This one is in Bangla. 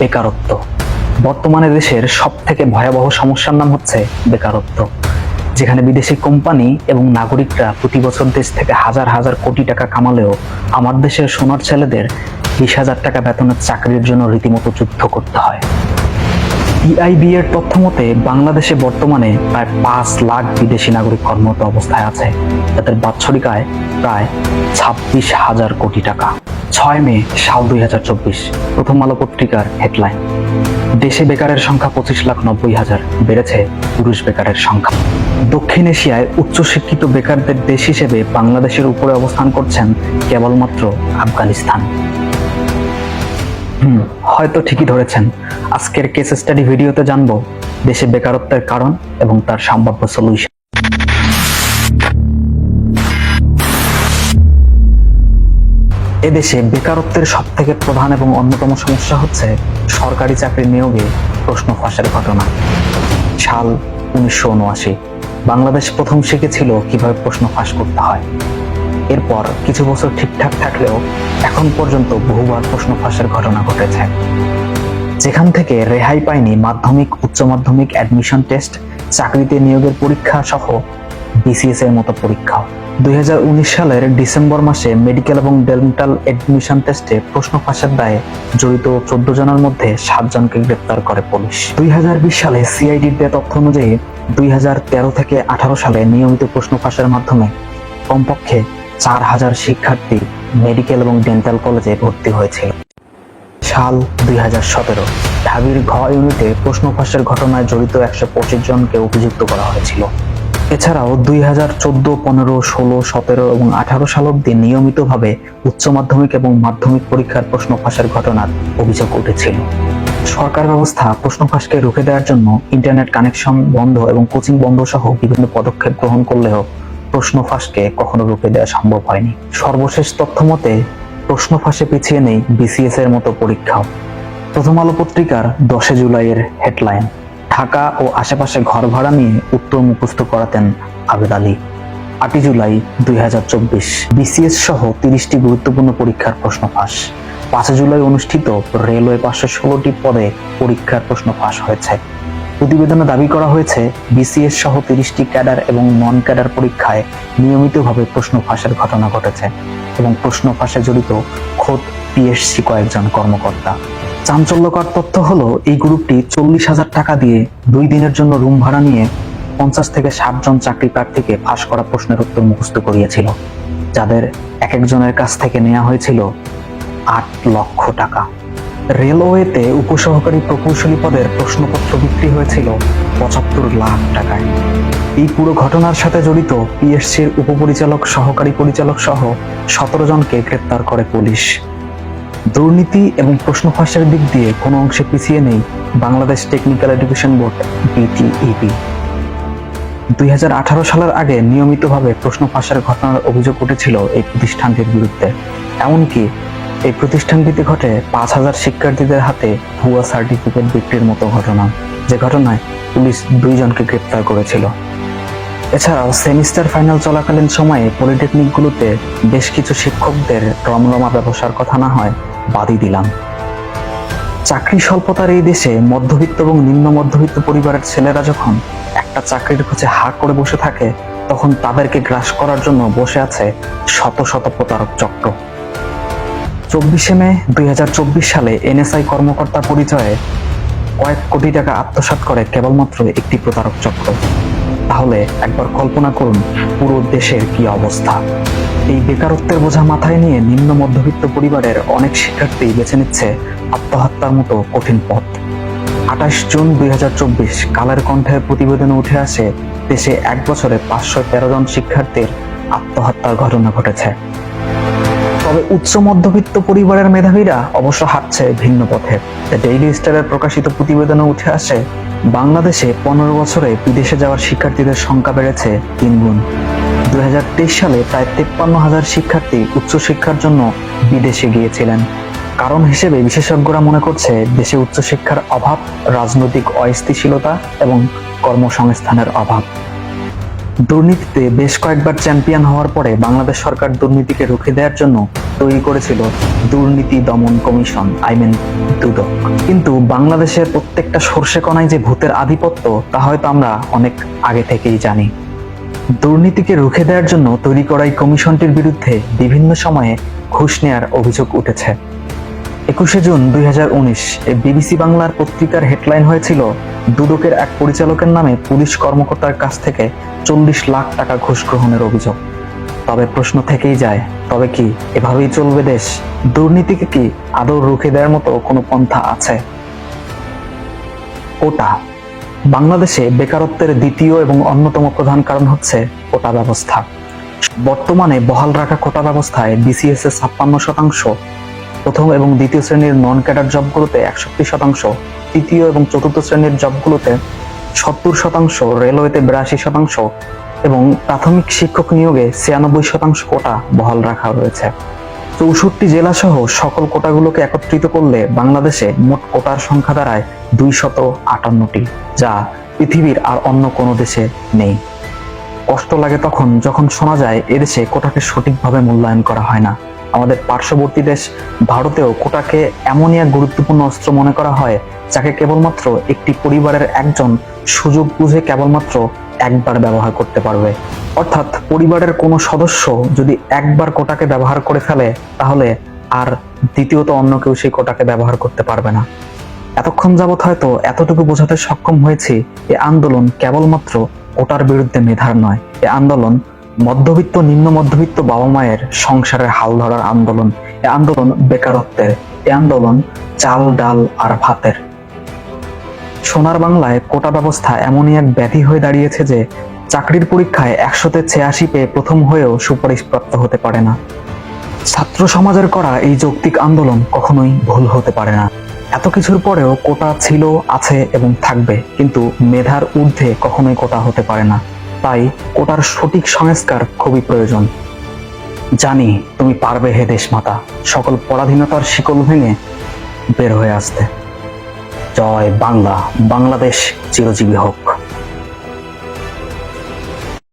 বেকারত্ব। বর্তমানে দেশের সব থেকে ভয়াবহ সমস্যার নাম হচ্ছে বেকারত্ব, যেখানে বিদেশি কোম্পানি এবং নাগরিকরা প্রতি বছর দেশ থেকে হাজার হাজার কোটি টাকা কামালেও আমার দেশের সোনার ছেলেদের বিশ হাজার টাকা বেতনের চাকরির জন্য রীতিমতো যুদ্ধ করতে হয়। ইআইবি এর তথ্য মতে, বাংলাদেশে বর্তমানে প্রায় পাঁচ লাখ বিদেশি নাগরিক কর্মরত অবস্থায় আছে। তাদের বাৎসরিক আয় প্রায় ছাব্বিশ হাজার কোটি টাকা। ছয় মে সাল দুই হাজার চব্বিশ। প্রথম আলো পত্রিকার হেডলাইন। দেশে বেকারের সংখ্যা পঁচিশ লাখ নব্বই হাজার। বেড়েছে পুরুষ বেকারের সংখ্যা। দক্ষিণ এশিয়ায় উচ্চশিক্ষিত বেকারদের দেশ হিসেবে বাংলাদেশের উপরে অবস্থান করছেন কেবলমাত্র আফগানিস্তান। হুম, হয়তো ঠিকই ধরেছেন। আজকের কেস স্টাডি ভিডিওতে জানব দেশে বেকারত্বের কারণ এবং তার সম্ভাব্য সলিউশন এদেশে বেকারত্বের সব থেকে প্রধান এবং অন্যতম সমস্যা হচ্ছে সরকারি চাকরি নিয়োগে প্রশ্ন ফাঁসের ঘটনা। সাল উনিশশো উনআশি, বাংলাদেশ প্রথম শিখেছিল কীভাবে প্রশ্ন ফাঁস করতে হয়। এরপর কিছু বছর ঠিকঠাক থাকলেও এখন পর্যন্ত বহুবার প্রশ্ন ফাঁসের ঘটনা ঘটেছে। যেখান থেকে রেহাই পায়নি মাধ্যমিক, উচ্চ মাধ্যমিক অ্যাডমিশন টেস্ট চাকরিতে নিয়োগের পরীক্ষা সহ বিসিএস এর মতো পরীক্ষাও দুই সালের ডিসেম্বর মাসে মেডিকেল এবং ডেন্টাল অ্যাডমিশন টেস্টে প্রশ্ন ফাঁসের দায়ে জড়িত চোদ্দ জনের মধ্যে সাত জনকে গ্রেপ্তার করে পুলিশ। দুই সালে সিআইডির দেয়া তথ্য অনুযায়ী দুই থেকে আঠারো সালে নিয়মিত প্রশ্ন ফাঁসের মাধ্যমে কমপক্ষে চার হাজার শিক্ষার্থী মেডিকেল এবং ডেন্টাল কলেজে ভর্তি হয়েছিল। সাল দুই হাজার সতেরো, ঢাবির ঘ ইউনিটে প্রশ্ন ফাঁসের ঘটনায় জড়িত একশো পঁচিশ জনকে অভিযুক্ত করা হয়েছিল। এছাড়াও দুই হাজার চোদ্দ, পনেরো, ষোলো, সতেরো এবং আঠারো সাল অব্দি নিয়মিতভাবে উচ্চ মাধ্যমিক এবং মাধ্যমিক পরীক্ষার প্রশ্ন ফাঁসের ঘটনার অভিযোগ উঠেছিল। সরকার ব্যবস্থা প্রশ্ন ফাঁসকে রুখে দেওয়ার জন্য ইন্টারনেট কানেকশন বন্ধ এবং কোচিং বন্ধ সহ বিভিন্ন পদক্ষেপ গ্রহণ করলেও প্রশ্ন ফাঁসকে কখনো রুখে দেওয়া সম্ভব হয়নি। সর্বশেষ তথ্য মতে প্রশ্ন ফাঁসে পিছিয়ে নেই বিসিএস এর মতো পরীক্ষাও। প্রথম আলো পত্রিকার দশে জুলাইয়ের হেডলাইন। ঢাকা ও আশেপাশে ঘর ভাড়া নিয়ে উত্তর মুখস্থ করাতেন আবেদ আলী। আটই জুলাই দুই হাজার চব্বিশ। বিসিএস সহ তিরিশটি গুরুত্বপূর্ণ পরীক্ষার প্রশ্ন ফাঁস। পাঁচই জুলাই অনুষ্ঠিত রেলওয়ে পাঁচশো ষোলোটি পদে পরীক্ষার প্রশ্ন ফাঁস হয়েছে। প্রতিবেদনে দাবি করা হয়েছে বিসিএস সহ তিরিশটি ক্যাডার এবং নন ক্যাডার পরীক্ষায় নিয়মিতভাবে প্রশ্ন ফাঁসের ঘটনা ঘটেছে এবং প্রশ্ন ফাঁসে জড়িত খোদ পিএসসি কয়েকজন কর্মকর্তা। চাঞ্চল্যকর তথ্য হলো, এই গ্রুপটি চল্লিশ হাজার টাকা দিয়ে দুই দিনের জন্য রুম ভাড়া নিয়ে পঞ্চাশ থেকে ষাট জন চাকরি প্রার্থীকে ফাঁস করা প্রশ্নের উত্তর মুখস্থ করিয়েছিল, যাদের এক একজনের কাছ থেকে নেওয়া হয়েছিল আট লক্ষ টাকা। রেলওয়েতে উপসহকারী প্রকৌশলী পদের প্রশ্নপত্র বিক্রি হয়েছিল পঁচাত্তর লাখ টাকায়। এই পুরো ঘটনার সাথে জড়িত পিএসসির উপপরিচালক, সহকারী পরিচালক সহ সতেরো জনকে গ্রেপ্তার করে পুলিশ। দুর্নীতি এবং প্রশ্ন ফাঁসের দিক দিয়ে কোনো অংশে পিছিয়ে নেই Bangladesh technical education board BTEB দুই সালের আগে নিয়মিতভাবে প্রশ্ন ফাঁসের ঘটনার অভিযোগ উঠেছিল এই প্রতিষ্ঠানটির বিরুদ্ধে। এমনকি এই প্রতিষ্ঠানটিতে ঘটে পাঁচ হাজার শিক্ষার্থীদের হাতে ভুয়া সার্টিফিকেট বিক্রির মতো ঘটনা। যে ঘটনায় পুলিশ দুইজনকে গ্রেপ্তার করেছিল। এছাড়াও সেমিস্টার ফাইনাল চলাকালীন সময়ে পলিটেকনিকগুলোতে বেশ কিছু শিক্ষকদের রমরমা ব্যবসার কথা না হয় বাদই দিলাম। চাকরি স্বল্পতার এই দেশে মধ্যবিত্ত এবং নিম্ন মধ্যবিত্ত পরিবারের ছেলেরা যখন একটা চাকরির খোঁজে হা করে বসে থাকে, তখন তাদেরকে গ্রাস করার জন্য বসে আছে শত শত প্রতারক চক্র। চব্বিশে মে দুই হাজার চব্বিশ সালে এনএসআই কর্মকর্তা পরিচয়ে কয়েক কোটি টাকা আত্মসাৎ করে কেবলমাত্র একটি প্রতারক চক্র। তাহলে একবার কল্পনা করুন পুরো দেশের কি অবস্থা। এই বেকারত্বের বোঝা মাথায় নিয়ে নিম্ন মধ্যবিত্ত পরিবারের অনেক শিক্ষার্থী বেছে নিচ্ছে আত্মহত্যার মতো কঠিন পথ। আঠাশ জুন দুই কালের কণ্ঠের প্রতিবেদনে উঠে আসে, দেশে এক বছরে পাঁচশো তেরো জন শিক্ষার্থীর আত্মহত্যার ঘটনা ঘটেছে। তবে উচ্চ মধ্যবিত্ত পরিবারের মেধাবীরা অবশ্য হাঁটছে ভিন্ন পথে। দ্য ডেইলি স্টারের প্রকাশিত প্রতিবেদনে উঠে আসে বাংলাদেশে পনেরো বছরে বিদেশে যাওয়ার শিক্ষার্থীদের সংখ্যা বেড়েছে তিন গুণ। দুই সালে প্রায় তেপ্পান্ন হাজার শিক্ষার্থী উচ্চশিক্ষার জন্য বিদেশে গিয়েছিলেন। কারণ হিসেবে বিশেষজ্ঞরা মনে করছে, দেশে উচ্চশিক্ষার অভাব, রাজনৈতিক অস্থিতিশীলতা এবং কর্মসংস্থানের অভাব। দুর্নীতিতে বেশ কয়েকবার চ্যাম্পিয়ন হওয়ার পরে বাংলাদেশ সরকার দুর্নীতিকে রুখে দেওয়ার জন্য তৈরি করেছিল দুর্নীতি দমন কমিশন আই মিন দুদক। কিন্তু বাংলাদেশের প্রত্যেকটা সর্ষে কণায় যে ভূতের আধিপত্য, তা হয়তো আমরা অনেক আগে থেকেই জানি। দুর্নীতিকে রুখে দেওয়ার জন্য তৈরি করা এই কমিশনটির বিরুদ্ধে বিভিন্ন সময়ে ঘুষ নেয়ার অভিযোগ উঠেছে। একুশে জুন দুই বিবিসি বাংলার পত্রিকার হেডলাইন হয়েছিল, দুদকের এক পরিচালকের নামে পুলিশ কর্মকর্তার কাছ থেকে চল্লিশ লাখ টাকা ঘুষ গ্রহণের অভিযোগ। তবে প্রশ্ন থেকেই যায়, তবে কি এভাবেই চলবে দেশ? দুর্নীতিকে কি আদৌ রুখে দেওয়ার মতো কোনো পন্থা আছে? কোটা। বাংলাদেশে বেকারত্বের দ্বিতীয় এবং অন্যতম প্রধান কারণ হচ্ছে কোটা ব্যবস্থা। বর্তমানে বহাল রাখা কোটা ব্যবস্থায় বিসিএস এর ছাপ্পান্ন শতাংশ, প্রথম এবং দ্বিতীয় শ্রেণির নন ক্যাডার জবগুলোতে একষট্টি শতাংশ, তৃতীয় এবং চতুর্থ শ্রেণির জবগুলোতে সত্তর শতাংশ, রেলওয়েতে বিরাশি শতাংশ এবং প্রাথমিক শিক্ষক নিয়োগে ছিয়ানব্বই শতাংশ কোটা বহাল রাখা হয়েছে। চৌষট্টি জেলা সহ সকল কোটাগুলোকে একত্রিত করলে বাংলাদেশে মোট কোটার সংখ্যা দাঁড়ায় দুই শত আটান্নটি, যা পৃথিবীর আর অন্য কোনো দেশে নেই। কষ্ট লাগে তখন যখন শোনা যায় এদেশে কোটাকে সঠিকভাবে মূল্যায়ন করা হয় না। আমাদের পার্শ্ববর্তী দেশ ভারতেও কোটাকে এমনই এক গুরুত্বপূর্ণ অস্ত্র মনে করা হয়, যাকে কেবলমাত্র একটি পরিবারের একজন সুযোগ বুঝে কেবলমাত্র একবার ব্যবহার করতে পারবে। অর্থাৎ পরিবারের কোনো সদস্য যদি একবার কোটাকে ব্যবহার করে ফেলে, তাহলে আর দ্বিতীয়ত অন্য কেউ সেই কোটাকে ব্যবহার করতে পারবে না। এতক্ষণ যাবৎ হয়তো এতটুকু বোঝাতে সক্ষম হয়েছি, এ আন্দোলন কেবলমাত্র কোটার বিরুদ্ধে মেধার নয়। এ আন্দোলন মধ্যবিত্ত, নিম্ন মধ্যবিত্ত বাবা মায়ের সংসারের হাল ধরার আন্দোলন, এ আন্দোলন বেকারত্বের, এ আন্দোলন চাল, ডাল আর ভাতের। সোনার বাংলায় কোটা ব্যবস্থা এমনই এক ব্যাধি হয়ে দাঁড়িয়েছে যে চাকরির পরীক্ষায় একশোতে ছিয়াশি পেয়ে প্রথম হয়েও সুপারিশপ্রাপ্ত হতে পারে না। ছাত্র সমাজের করা এই যৌক্তিক আন্দোলন কখনোই ভুল হতে পারে না। এত কিছুর পরেও কোটা ছিল, আছে এবং থাকবে, কিন্তু মেধার ঊর্ধ্বে কখনোই কোটা হতে পারে না। তাই ওটার সঠিক সংস্কার খুবই প্রয়োজন। জানি তুমি পারবে হে দেশমাতা, সকল পরাধীনতার শিকল ভেঙে বের হয়ে আসতে। জয় বাংলা, বাংলাদেশ চিরজীবী হোক।